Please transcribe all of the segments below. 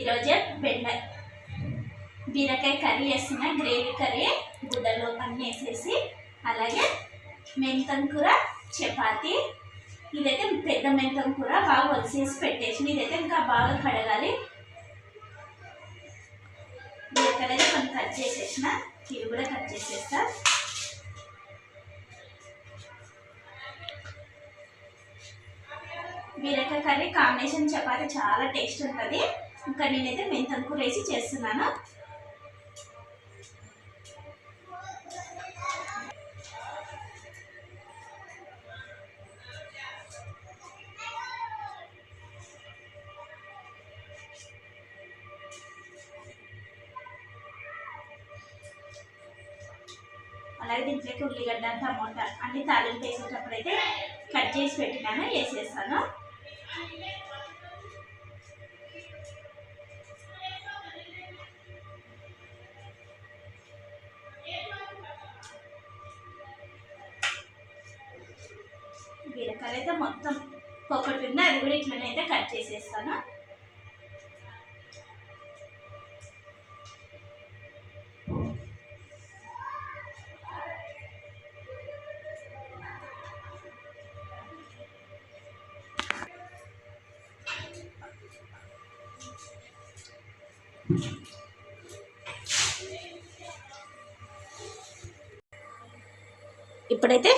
ఈరోజే బెండ బీరకాయ కర్రీ వేసిన గ్రేవీ కర్రీ గుడ్డలు అన్నీ వేసేసి అలాగే మెంతం కూర చపాతి. ఇదైతే పెద్ద మెంతం కూర బాగా వలిసేసి పెట్టేసి ఇదైతే ఇంకా బాగా కడగాలి. బీరకాయలు అయితే కొన్ని కట్ చేసేసిన ఇవి కూడా కట్ చేసేస్తా. బీరకాయ కర్రీ కాంబినేషన్ చపాతి చాలా టేస్ట్ ఉంటుంది. ఇంకా నేనైతే మెంతం కూర వేసి చేస్తున్నాను. అలాగే దీంట్లోకి ఉల్లిగడ్డ టమోటా అన్ని తాలింపు వేసేటప్పుడు అయితే కట్ చేసి పెట్టినాను వేసేస్తాను. ఇట్లనే అయితే కట్ చేసేస్తాను. ఇప్పుడైతే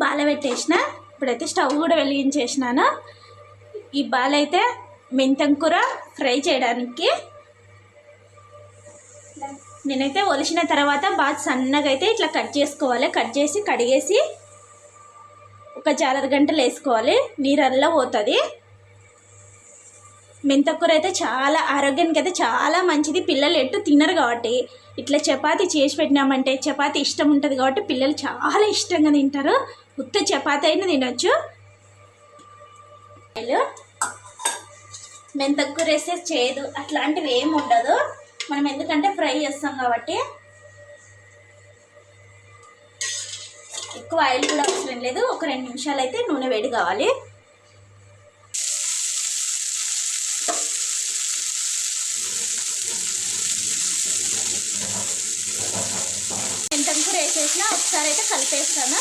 బాల పెట్టేసిన ఇప్పుడైతే స్టవ్ కూడా వెలిగించేసినాను. ఈ బాల్ అయితే మెంతం కూర ఫ్రై చేయడానికి. నేనైతే ఒలిచిన తర్వాత బాగా సన్నగా అయితే ఇట్లా కట్ చేసుకోవాలి. కట్ చేసి కడిగేసి ఒక జాలర గంటలు వేసుకోవాలి. నీరల్లా పోతుంది. మెంతకూర అయితే చాలా ఆరోగ్యానికి అయితే చాలా మంచిది. పిల్లలు ఎటు తినరు కాబట్టి. ఇట్లా చపాతీ చేసి పెట్టినామంటే చపాతీ ఇష్టం ఉంటుంది కాబట్టి పిల్లలు చాలా ఇష్టంగా తింటారు. ఉత్త చపాతీ అయినా తినొచ్చు. మెంతకూర వేస్తే చేయదు. అట్లాంటివి ఏమి ఉండదు. మనం ఎందుకంటే ఫ్రై చేస్తాం కాబట్టి. ఎక్కువ ఆయిల్ కూడా అవసరం లేదు. ఒక రెండు నిమిషాలు అయితే నూనె వేడి కావాలి. ఎంత కూర వేసేసిన ఒకసారి అయితే కలిపేస్తాను.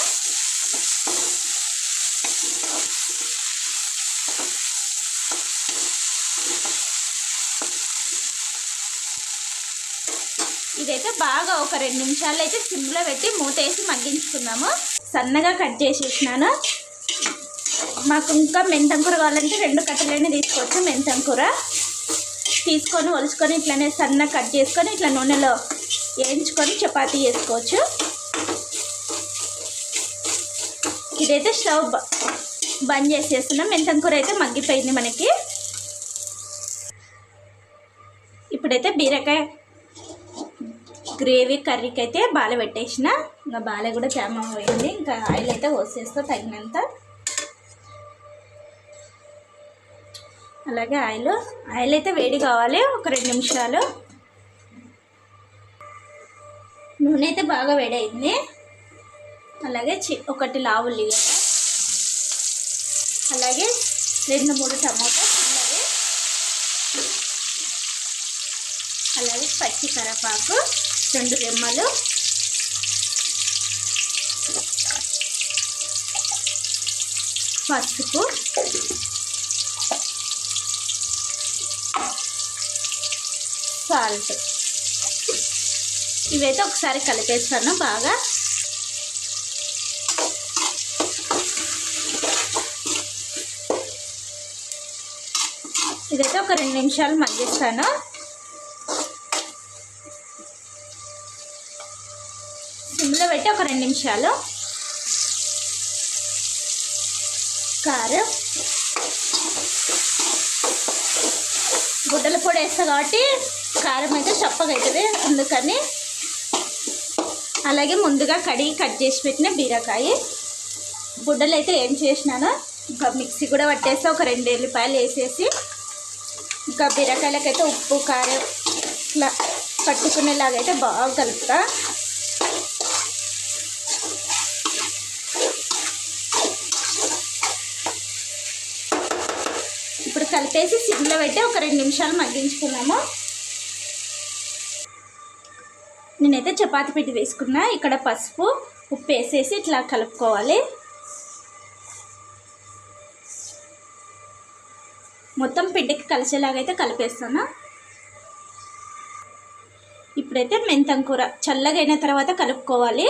ఇదైతే బాగా ఒక రెండు నిమిషాలు అయితే సిమ్లో పెట్టి మూత వేసి సన్నగా కట్ చేసేసినాను మాకు ఇంకా మెంతం కూర కావాలంటే రెండు కట్టలైనా తీసుకోవచ్చు మెంతం కూర తీసుకొని ఒలుచుకొని ఇట్లనే సన్న కట్ చేసుకొని ఇట్లా నూనెలో వేయించుకొని చపాతీ చేసుకోవచ్చు. ఇదైతే స్టవ్ బంద్ చేసేస్తున్నాం. మెంతం కూర అయితే మగ్గిపోయింది మనకి. ఇప్పుడైతే బీరకాయ గ్రేవీ కర్రీకి అయితే బాల పెట్టేసిన. ఇంకా బాల కూడా జామ పోయింది ఇంకా ఆయిల్ అయితే పోసేస్తా తగినంత. అలాగే ఆయిల్. ఆయిల్ అయితే వేడి కావాలి. ఒక రెండు నిమిషాలు. నూనె అయితే బాగా వేడైంది అలాగే చి ఒకటి లావు ఉల్లిగడ్డ. అలాగే రెండు మూడు టమాటా అలాగే అలాగే పచ్చి కరపాకు రెండు రెమ్మలు. పసుపు. సాల్ట్. ఇవైతే ఒకసారి కలిపేస్తాను బాగా. ఇదైతే ఒక రెండు నిమిషాలు మగ్గిస్తాను. సిమ్లో పెట్టి ఒక రెండు నిమిషాలు. కారం. గుడ్డల పొడి వేస్తా కాబట్టి కారం అయితే చప్పగా అవుతుంది అందుకని. అలాగే ముందుగా కడిగి కట్ చేసి పెట్టిన బీరకాయ. గుడ్డలు అయితే ఏం చేసినానో ఇంకా మిక్సీ కూడా పట్టేసి ఒక రెండు ఎల్లిపాయలు వేసేసి ఇంకా బీరకాయలకైతే ఉప్పు కారం ఇట్లా పట్టుకునేలాగైతే బాగా కలుపుతా. కలిపేసి సిమ్లో పెట్టి ఒక రెండు నిమిషాలు మగ్గించుకున్నాము. నేనైతే చపాతి పిండి వేసుకున్నా. ఇక్కడ పసుపు ఉప్పు వేసేసి ఇట్లా కలుపుకోవాలి. మొత్తం పిండికి కలిసేలాగైతే కలిపేస్తాను. ఇప్పుడైతే మెంతం కూర చల్లగైన తర్వాత కలుపుకోవాలి.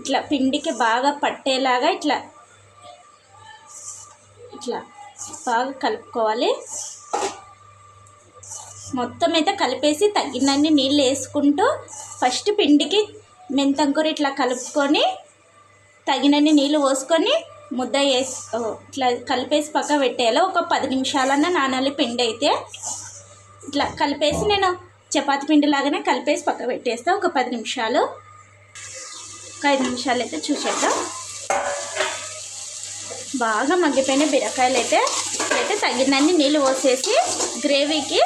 ఇట్లా పిండికి బాగా పట్టేలాగా ఇట్లా ఇట్లా. బాగా కలుపుకోవాలి. మొత్తం అయితే కలిపేసి తగినన్ని నీళ్ళు వేసుకుంటూ ఫస్ట్ పిండికి మెంతంకూర ఇట్లా కలుపుకొని తగినన్ని నీళ్ళు పోసుకొని ముద్ద వేసి ఇట్లా కలిపేసి పక్క పెట్టేయాలి. ఒక పది నిమిషాలన్నా నానాలి పిండి అయితే. ఇట్లా కలిపేసి నేను చపాతి పిండి లాగానే కలిపేసి పక్క పెట్టేస్తా. ఒక పది నిమిషాలు. ఒక ఐదు నిమిషాలు అయితే చూసేద్దాం. బాగా మగ్గిపోయిన బీరకాయలు అయితే అయితే తగినన్ని నీళ్ళు పోసేసి గ్రేవీకి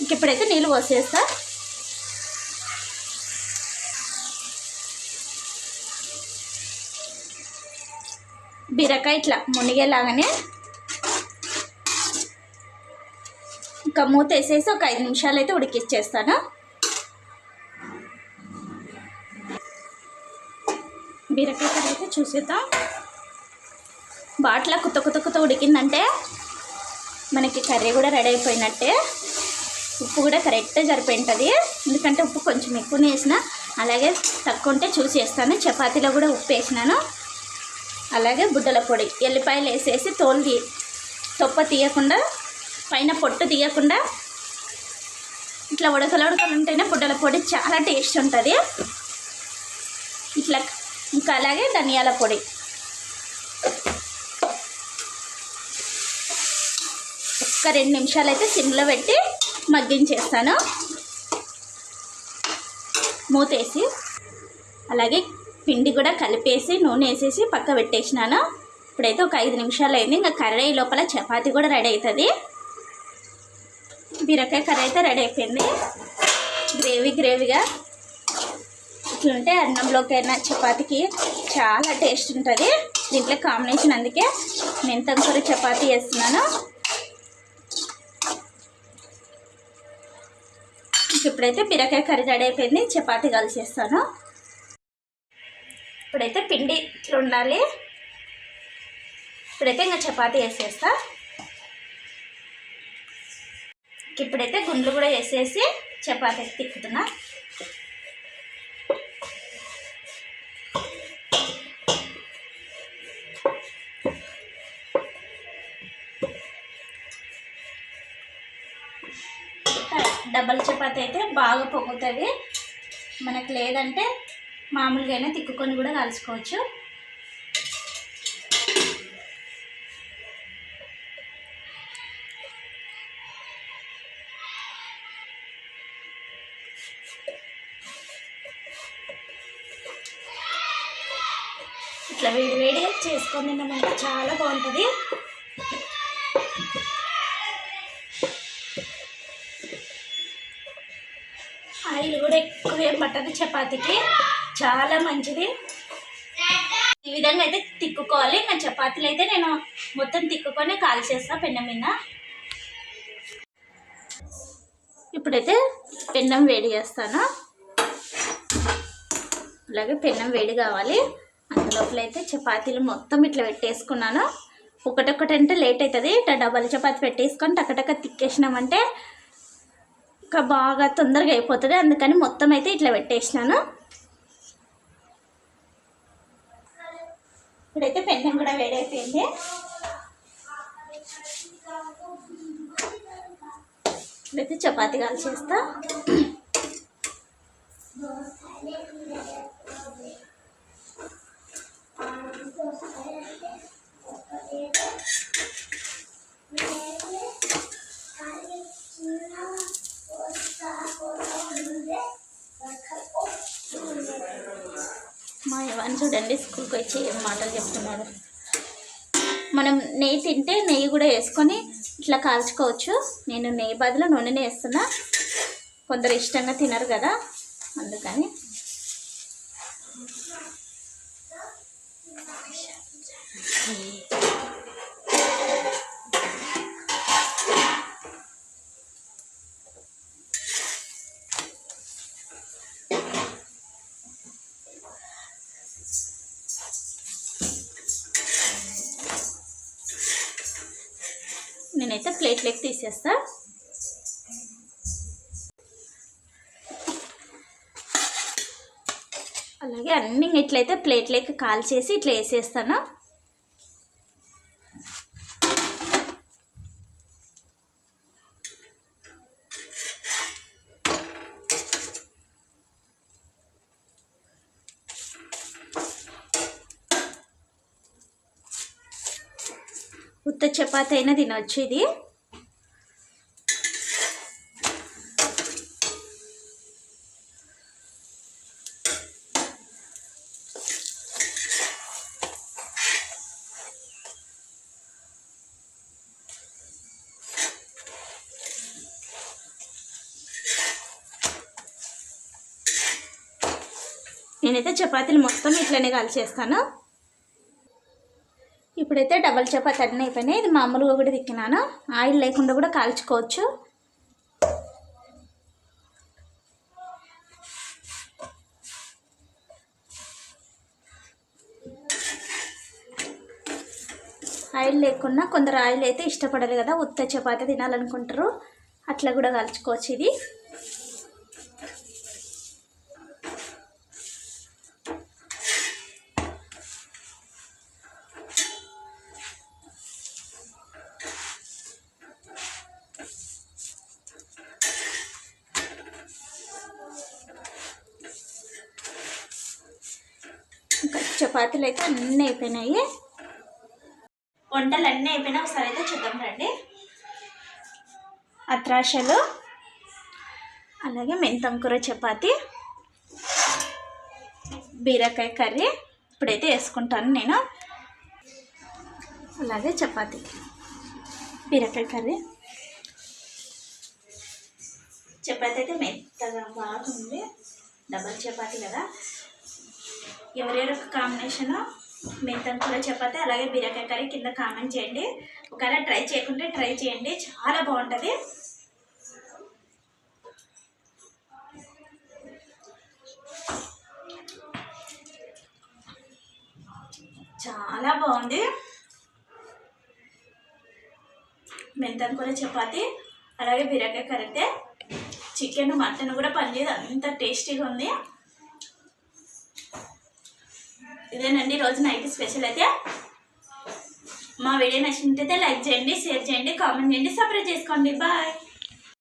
ఇంక ఇప్పుడైతే నీళ్ళు పోసేస్తా. బీరకాయ ఇట్లా మునిగేలాగానే ఇంకా మూత వేసేసి ఒక ఐదు నిమిషాలు అయితే ఉడికిచ్చేస్తాను. బీరకాయ కర్రీ అయితే చూసేద్దాం. బాట్లా కుత్త కుత్త కుత్త ఉడికిందంటే మనకి కర్రీ కూడా రెడీ అయిపోయినట్టే. ఉప్పు కూడా కరెక్ట్గా సరిపోయింటుంది. ఎందుకంటే ఉప్పు కొంచెం ఎక్కువ వేసిన అలాగే తక్కువ ఉంటే చూసి వేస్తాను. చపాతీలో కూడా ఉప్పు వేసినాను. అలాగే బుడ్డల పొడి ఎల్లిపాయలు వేసేసి తోలు తీ తొప్ప తీయకుండా పైన పొట్టు తీయకుండా ఇట్లా ఉడకలు ఉడకలు ఉంటేనే బుడ్డల పొడి చాలా టేస్ట్ ఉంటుంది. ఇట్లా ఇంకా అలాగే ధనియాల పొడి. ఒక్క రెండు నిమిషాలు అయితే సిమ్లో పెట్టి మగ్గించేస్తాను. మూతేసి అలాగే పిండి కూడా కలిపేసి నూనె వేసేసి పక్క పెట్టేసినాను. ఇప్పుడైతే ఒక ఐదు నిమిషాలు అయింది. ఇంకా కర్రీ లోపల చపాతి కూడా రెడీ అవుతుంది. బీరకాయ కర్రీ అయితే రెడీ అయిపోయింది. గ్రేవీ గ్రేవీగా ఇట్లుంటే అన్నంలోకైనా చపాతీకి చాలా టేస్ట్ ఉంటుంది. దీంట్లో కాంబినేషన్ అందుకే మెంతం కూర చపాతీ వేస్తున్నాను ఇప్పుడైతే బీరకాయ కర్రీ రెడీ అయిపోయింది. చపాతీ కలిసేస్తాను ఇప్పుడైతే పిండి ఇట్లా ఉండాలి. ఇప్పుడైతే ఇంకా చపాతీ వేసేస్తా. ఇప్పుడైతే గుండ్లు కూడా వేసేసి చపాతీ తిక్కుతున్నా డబల్ చపాతి అయితే బాగా పొంగుతుంది. మనకు లేదంటే మామూలుగానే తిక్కుకొని కూడా కలుసుకోవచ్చు ఇట్లా వేడి వేడిగా చేసుకొని తిన్నామంటే చాలా బాగుంటుంది. ఆయిల్ కూడా ఎక్కువ ఏం పట్టదు చపాతీకి. చాలా మంచిది. ఈ విధంగా అయితే తిక్కుకోవాలి. ఇంకా చపాతీలు అయితే నేను మొత్తం తిక్కుకొని కాల్చేస్తా పెన్నం మీద. ఇప్పుడైతే పెన్నం వేడి చేస్తాను. అలాగే పెన్నం వేడి కావాలి. అందులోపల అయితే చపాతీలు మొత్తం ఇట్లా పెట్టేసుకున్నాను. ఒకటొకటి అంటే లేట్ అవుతుంది. ఇట్లా డబల్ చపాతి పెట్టేసుకొని టకటక తిక్కేసినామంటే ఇంకా బాగా తొందరగా అయిపోతుంది. అందుకని మొత్తం అయితే ఇట్లా పెట్టేసినాను. ఇప్పుడైతే పెన్నం కూడా వేడైపోయింది. ఇప్పుడైతే చపాతీ కాల్చేస్తా చూడండి వచ్చి ఏం మాటలు చెప్తున్నాడు మనం నెయ్యి తింటే నెయ్యి కూడా వేసుకొని ఇట్లా కాల్చుకోవచ్చు. నేను నెయ్యి బదులు నూనెనే వేస్తున్నా. కొందరు ఇష్టంగా తినరు కదా అందుకని. నేనైతే ప్లేట్లోకి తీసేస్తా. అలాగే అన్ని ఇట్లయితే ప్లేట్లోకి కాల్చేసి ఇట్లా వేసేస్తాను. ఉత్త చపాతి అయినా తినొచ్చు ఇది. నేనైతే చపాతీలు మొత్తం ఇట్లనే కలిసేస్తాను. ఇప్పుడైతే డబల్ చపాతీ అన్నీ అయిపోయినాయి. ఇది మామూలుగా కూడా తిక్కినాను. ఆయిల్ లేకుండా కూడా కాల్చుకోవచ్చు. ఆయిల్ లేకుండా కొందరు ఆయిల్ అయితే ఇష్టపడరు కదా ఉత్త చపాతి తినాలనుకుంటారు. అట్లా కూడా కాల్చుకోవచ్చు ఇది. ఇంకా చపాతీలు అయితే అన్నీ అయిపోయినాయి. వంటలు అన్నీ అయిపోయినా ఒకసారి అయితే చూద్దాం రండి. అత్రాశలు అలాగే మెంతం కూర చపాతి బీరకాయ కర్రీ ఇప్పుడైతే వేసుకుంటాను నేను. అలాగే చపాతి బీరకాయ కర్రీ. చపాతి అయితే మెత్తగా బాగుంది. డబల్ చపాతి కదా. ఎవరెవరు కాంబినేషన్ మెంతం కూర చపాతి అలాగే బీరకాయ కర్రీ కింద కామెంట్ చేయండి. ఒకవేళ ట్రై చేయకుంటే ట్రై చేయండి. చాలా బాగుంటుంది. చాలా బాగుంది. మెంతం కూర చపాతి అలాగే బీరకాయ కర్రీ అయితే చికెన్ మటన్ కూడా పనిచేయదు. అంత టేస్టీగా ఉంది. ఇదేనండి రోజు నైట్ స్పెషల్ అయితే. మా వీడియో నచ్చినట్టయితే లైక్ చేయండి షేర్ చేయండి కామెంట్ చేయండి సబ్స్క్రైబ్ చేసుకోండి. బాయ్.